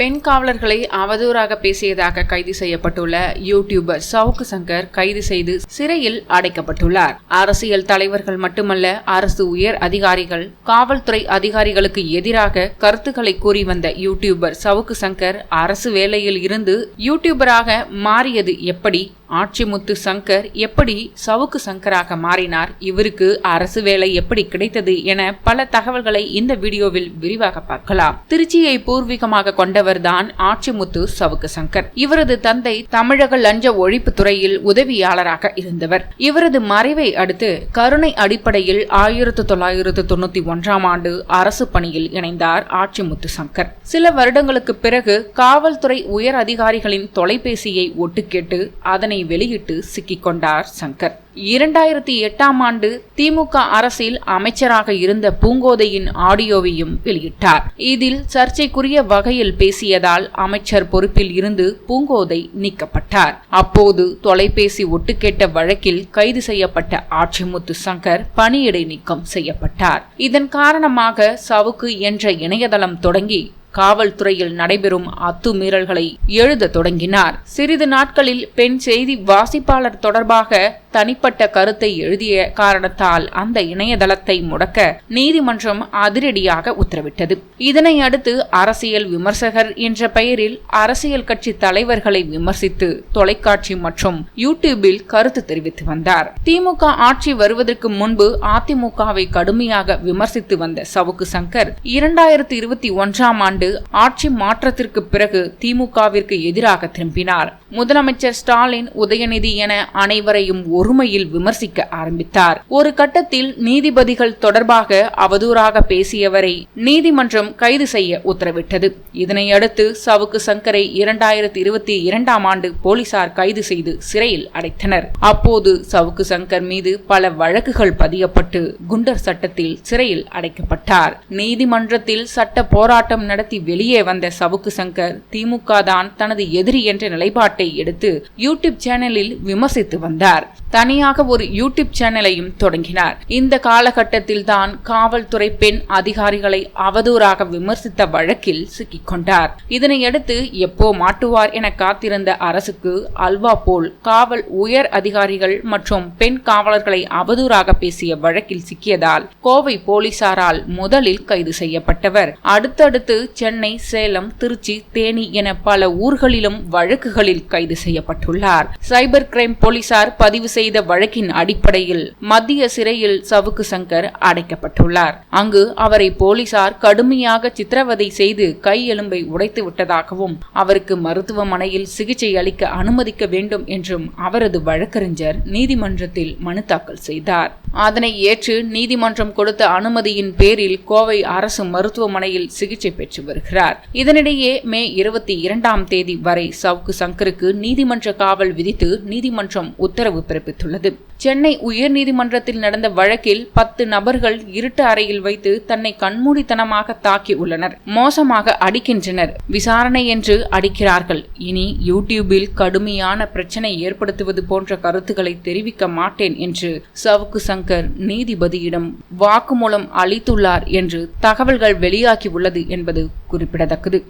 பெண் காவலர்களை அவதூறாக பேசியதாக கைது செய்யப்பட்டுள்ள யூடியூபர் சவுக்கு சங்கர் கைது செய்து சிறையில் அடைக்கப்பட்டுள்ளார். அரசியல் தலைவர்கள் மட்டுமல்ல அரசு உயர் அதிகாரிகள் காவல்துறை அதிகாரிகளுக்கு எதிராக கருத்துக்களை கூறி வந்த யூடியூபர் சவுக்கு சங்கர் அரசு வேலையில் இருந்து யூடியூபராக மாறியது எப்படி? ஆட்சிமுத்து சங்கர் எப்படி சவுக்கு சங்கராக மாறினார்? இவருக்கு அரசு வேலை எப்படி கிடைத்தது என பல தகவல்களை இந்த வீடியோவில் விரிவாக பார்க்கலாம். திருச்சியை பூர்வீகமாக கொண்டவர்தான் ஆட்சிமுத்து சவுக்கு சங்கர். இவரது தந்தை தமிழக லஞ்ச ஒழிப்பு துறையில் உதவியாளராக இருந்தவர். இவரது மறைவை அடுத்து கருணை அடிப்படையில் ஆயிரத்து தொள்ளாயிரத்து தொண்ணூத்தி ஒன்றாம் ஆண்டு அரசு பணியில் இணைந்தார் ஆட்சிமுத்து சங்கர். சில வருடங்களுக்கு பிறகு காவல்துறை உயர் அதிகாரிகளின் தொலைபேசியை ஒட்டு கேட்டு அறிக்கையினை வெளியிட்டு சிக்கிக்கொண்டார் சங்கர். இரண்டாயிரத்தி எட்டாம் ஆண்டு திமுக அரசில் அமைச்சராக இருந்த பூங்கோதையின் ஆடியோவையும் வெளியிட்டார். இதில் சர்ச்சைக்குரிய வகையில் பேசியதால் அமைச்சர் பொறுப்பில் இருந்து பூங்கோதை நீக்கப்பட்டார். அப்போது தொலைபேசி ஒட்டுக்கேட்ட வழக்கில் கைது செய்யப்பட்ட ஆட்சிமுத்து சங்கர் பணியிடை நீக்கம் செய்யப்பட்டார். இதன் காரணமாக சவுக்கு என்ற இணையதளம் தொடங்கி காவல்துறையில் நடைபெறும் அத்துமீறல்களை எழுத தொடங்கினார். சிறிது நாட்களில் பெண் செய்தி வாசிப்பாளர் தொடர்பாக தனிப்பட்ட கருத்தை எழுதிய காரணத்தால் அந்த இணையதளத்தை முடக்க நீதிமன்றம் அதிரடியாக உத்தரவிட்டது. இதனை அடுத்து அரசியல் விமர்சகர் என்ற பெயரில் அரசியல் கட்சி தலைவர்களை விமர்சித்து தொலைக்காட்சி மற்றும் யூடியூபில் கருத்து தெரிவித்து வந்தார். திமுக ஆட்சி வருவதற்கு முன்பு அதிமுகவை கடுமையாக விமர்சித்து வந்த சவுக்கு சங்கர் இரண்டாயிரத்தி இருபத்தி ஒன்றாம் ஆண்டு ஆட்சி மாற்றத்திற்கு பிறகு திமுகவிற்கு எதிராக திரும்பினார். முதலமைச்சர் ஸ்டாலின் உதயநிதி என அனைவரையும் ஒரு ஒருமையில் விமர்சிக்க ஆரம்பித்தார். ஒரு கட்டத்தில் நீதிபதிகள் தொடர்பாக அவதூறாக பேசியவரை நீதிமன்றம் கைது செய்ய உத்தரவிட்டது. இதனையடுத்து சவுக்கு சங்கரை இரண்டாயிரத்தி இருபத்தி இரண்டாம் ஆண்டு போலீசார் கைது செய்து சிறையில் அடைத்தனர். அப்போது சவுக்கு சங்கர் மீது பல வழக்குகள் பதியப்பட்டு குண்டர் சட்டத்தில் சிறையில் அடைக்கப்பட்டார். நீதிமன்றத்தில் சட்ட போராட்டம் நடத்தி வெளியே வந்த சவுக்கு சங்கர் திமுக தான் தனது எதிரி என்ற நிலைப்பாட்டை எடுத்து யூடியூப் சேனலில் விமர்சித்து வந்தார். தனியாக ஒரு யூடியூப் சேனலையும் தொடங்கினார். இந்த காலகட்டத்தில் தான் காவல்துறை பெண் அதிகாரிகளை அவதூறாக விமர்சித்த வழக்கில் சிக்கிக்கொண்டார். இதனையடுத்து எப்போ மாட்டுவார் என காத்திருந்த அரசுக்கு அல்வா போல் காவல் உயர் அதிகாரிகள் மற்றும் பெண் காவலர்களை அவதூறாக பேசிய வழக்கில் சிக்கியதால் கோவை போலீசாரால் முதலில் கைது செய்யப்பட்டவர். அடுத்தடுத்து சென்னை சேலம் திருச்சி தேனி என பல ஊர்களிலும் வழக்குகளில் கைது செய்யப்பட்டுள்ளார். சைபர் கிரைம் போலீசார் பதிவு செய்த வழக்கின் அடிப்படையில் மத்திய சிறையில் சவுக்கு சங்கர் அடைக்கப்பட்டுள்ளார். அங்கு அவரை போலீசார் கடுமையாக சித்திரவதை செய்து கை எலும்பை உடைத்து விட்டதாகவும் அவருக்கு மருத்துவமனையில் சிகிச்சை அளிக்க அனுமதிக்க வேண்டும் என்றும் அவரது வழக்கறிஞர் நீதிமன்றத்தில் மனு தாக்கல் செய்தார். அதனை ஏற்று நீதிமன்றம் கொடுத்த அனுமதியின் பேரில் கோவை அரசு மருத்துவமனையில் சிகிச்சை பெற்று வருகிறார். இதனிடையே மே இருபத்தி இரண்டாம் தேதி வரை சவுக்கு சங்கருக்கு நீதிமன்ற காவல் விதித்து நீதிமன்றம் உத்தரவு பிறப்பித்துள்ளது. சென்னை உயர்நீதிமன்றத்தில் நடந்த வழக்கில் பத்து நபர்கள் இருட்டு அறையில் வைத்து தன்னை கண்மூடித்தனமாக தாக்கி உள்ளனர். மோசமாக அடிக்கின்றனர். விசாரணை என்று அடிக்கிறார்கள். இனி யூடியூபில் கடுமையான பிரச்சனை ஏற்படுத்துவது போன்ற கருத்துக்களை தெரிவிக்க மாட்டேன் என்று சவுக்கு சங்கர் நீதிபதியிடம் வாக்குமூலம் அளித்துள்ளார் என்று தகவல்கள் வெளியாகி உள்ளது என்பது குறிப்பிடத்தக்கது.